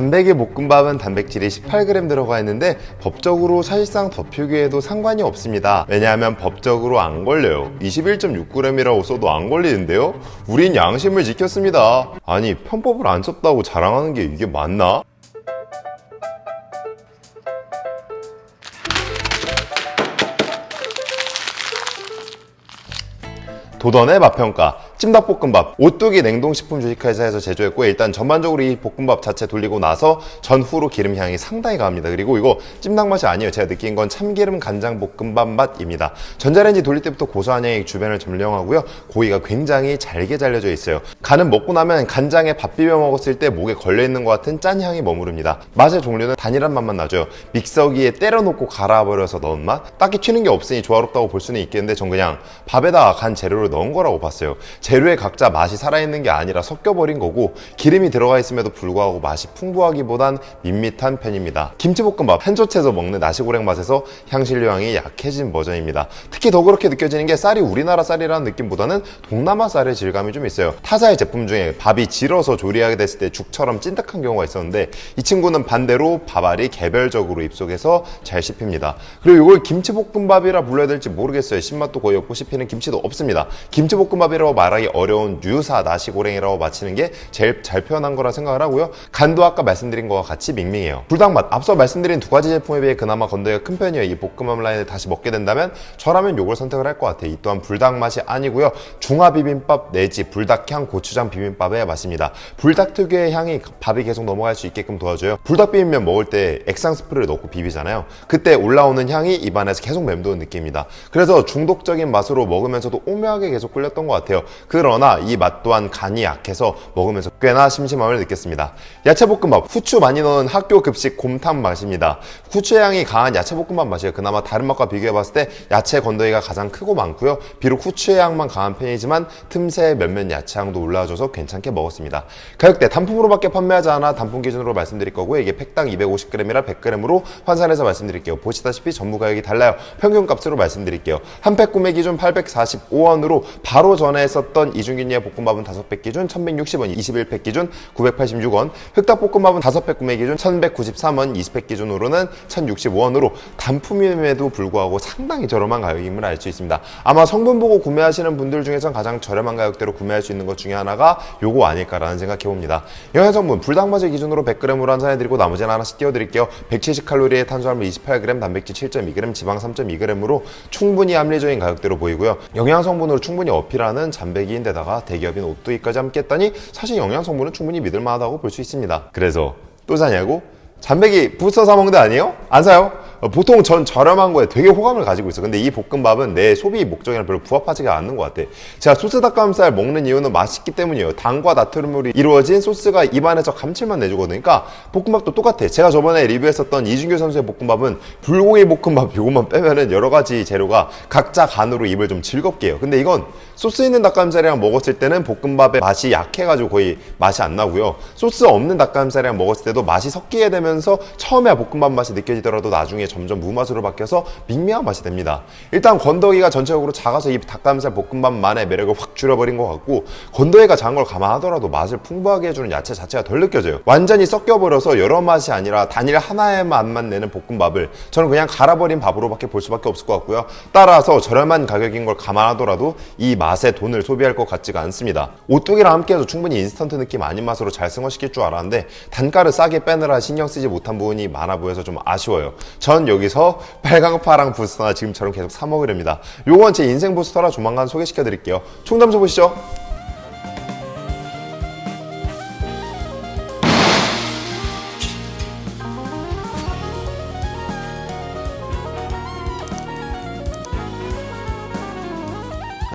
단백의 볶음밥은 단백질이 18g 들어가 있는데 법적으로 사실상 덮이기에도 상관이 없습니다. 왜냐하면 법적으로 안 걸려요. 21.6g이라고 써도 안 걸리는데요? 우린 양심을 지켰습니다. 아니 편법을 안 썼다고 자랑하는 게 이게 맞나? 도던의 맛평가 찜닭볶음밥 오뚜기 냉동식품 주식회사에서 제조했고 일단 전반적으로 이 볶음밥 자체 돌리고 나서 전후로 기름 향이 상당히 강합니다. 그리고 이거 찜닭 맛이 아니에요. 제가 느낀 건 참기름 간장 볶음밥 맛입니다. 전자레인지 돌릴 때부터 고소한 향이 주변을 점령하고요. 고기가 굉장히 잘게 잘려져 있어요. 간은 먹고 나면 간장에 밥 비벼 먹었을 때 목에 걸려있는 것 같은 짠 향이 머무릅니다. 맛의 종류는 단일한 맛만 나죠. 믹서기에 때려놓고 갈아버려서 넣은 맛? 딱히 튀는 게 없으니 조화롭다고 볼 수는 있겠는데 전 그냥 밥에다가 간 재료를 넣은 거라고 봤어요. 재료에 각자 맛이 살아있는 게 아니라 섞여버린 거고 기름이 들어가 있음에도 불구하고 맛이 풍부하기보단 밋밋한 편입니다. 김치볶음밥 한솥에서 먹는 나시고랭 맛에서 향신료향이 약해진 버전입니다. 특히 더 그렇게 느껴지는 게 쌀이 우리나라 쌀이라는 느낌보다는 동남아 쌀의 질감이 좀 있어요. 타사의 제품 중에 밥이 질어서 조리하게 됐을 때 죽처럼 찐득한 경우가 있었는데 이 친구는 반대로 밥알이 개별적으로 입속에서 잘 씹힙니다. 그리고 이걸 김치볶음밥이라 불러야 될지 모르겠어요. 신맛도 거의 없고 씹히는 김치도 없습니다 김치볶음밥이라고 말하기 어려운 유사 나시고랭이라고 마치는 게 제일 잘 표현한 거라 생각을 하고요. 간도 아까 말씀드린 거와 같이 밍밍해요. 불닭맛. 앞서 말씀드린 두 가지 제품에 비해 그나마 건더기가 큰 편이에요. 이 볶음밥 라인을 다시 먹게 된다면 저라면 이걸 선택을 할 것 같아요. 이 또한 불닭 맛이 아니고요. 중화 비빔밥 내지 불닭향 고추장 비빔밥의 맛입니다. 불닭 특유의 향이 밥이 계속 넘어갈 수 있게끔 도와줘요. 불닭 비빔면 먹을 때 액상 스프를 넣고 비비잖아요. 그때 올라오는 향이 입안에서 계속 맴도는 느낌입니다. 그래서 중독적인 맛으로 먹으면서도 오묘하게 계속 끌렸던 것 같아요. 그러나 이 맛 또한 간이 약해서 먹으면서 꽤나 심심함을 느꼈습니다. 야채볶음밥 후추 많이 넣은 학교 급식 곰탕 맛입니다. 후추의 향이 강한 야채볶음밥 맛이에요. 그나마 다른 맛과 비교해봤을 때 야채 건더기가 가장 크고 많고요. 비록 후추의 향만 강한 편이지만 틈새 몇몇 야채 향도 올라와줘서 괜찮게 먹었습니다. 가격대 단품으로밖에 판매하지 않아 단품 기준으로 말씀드릴 거고요. 이게 팩당 250g이라 100g으로 환산해서 말씀드릴게요. 보시다시피 전부 가격이 달라요. 평균 값으로 말씀드릴게요. 한 팩 구매 기준 845원으로 바로 전에 했었던 이중균리의 볶음밥은 5팩 기준 1160원 21팩 기준 986원 흑닭볶음밥은 5팩 구매 기준 1193원 20팩 기준으로는 1065원으로 단품임에도 불구하고 상당히 저렴한 가격임을 알 수 있습니다. 아마 성분 보고 구매하시는 분들 중에선 가장 저렴한 가격대로 구매할 수 있는 것 중에 하나가 요거 아닐까라는 생각해 봅니다. 영양 성분 불닭맛을 기준으로 100g으로 환산해 드리고 나머지는 하나씩 띄워 드릴게요. 170칼로리의 탄수화물 28g 단백질 7.2g 지방 3.2g으로 충분히 합리적인 가격대로 보이고요. 영양 성분으로 충 분히 어필하는 잔배기인데다가 대기업인 오뚜기까지 함께 했다니 사실 영양 성분은 충분히 믿을 만하다고 볼 수 있습니다 그래서 또 사냐고? 잔배기 부스터 사 먹는 데 아니에요? 안 사요? 어, 보통 전 저렴한 거에 되게 호감을 가지고 있어. 근데 이 볶음밥은 내 소비 목적이랑 별로 부합하지가 않는 것 같아. 제가 소스 닭가슴살 먹는 이유는 맛있기 때문이에요. 당과 나트륨으로 이루어진 소스가 입안에서 감칠맛 내주거든요. 그러니까 볶음밥도 똑같아. 제가 저번에 리뷰했었던 이준규 선수의 볶음밥은 불고기 볶음밥 이것만 빼면은 여러 가지 재료가 각자 간으로 입을 좀 즐겁게 해요. 근데 이건 소스 있는 닭가슴살이랑 먹었을 때는 볶음밥의 맛이 약해가지고 거의 맛이 안 나고요. 소스 없는 닭가슴살이랑 먹었을 때도 맛이 섞이게 되면서 처음에 볶음밥 맛이 느껴지더라도 나중에 점점 무맛으로 바뀌어서 밍밍한 맛이 됩니다. 일단 건더기가 전체적으로 작아서 이 닭가슴살 볶음밥만의 매력을 확 줄여버린 것 같고 건더기가 작은 걸 감안하더라도 맛을 풍부하게 해주는 야채 자체가 덜 느껴져요. 완전히 섞여버려서 여러 맛이 아니라 단일 하나의 맛만 내는 볶음밥을 저는 그냥 갈아버린 밥으로밖에 볼 수밖에 없을 것 같고요. 따라서 저렴한 가격인 걸 감안하더라도 이 맛에 돈을 소비할 것 같지가 않습니다. 오뚜기랑 함께해서 충분히 인스턴트 느낌 아닌 맛으로 잘 승화시킬 줄 알았는데 단가를 싸게 빼느라 신경 쓰지 못한 부분이 많아 보여서 좀 아쉬워요. 전 여기서 빨강 파랑 부스터나 지금처럼 계속 사 먹으렵니다. 요건 제 인생 부스터라 조만간 소개시켜 드릴게요. 총점수 보시죠.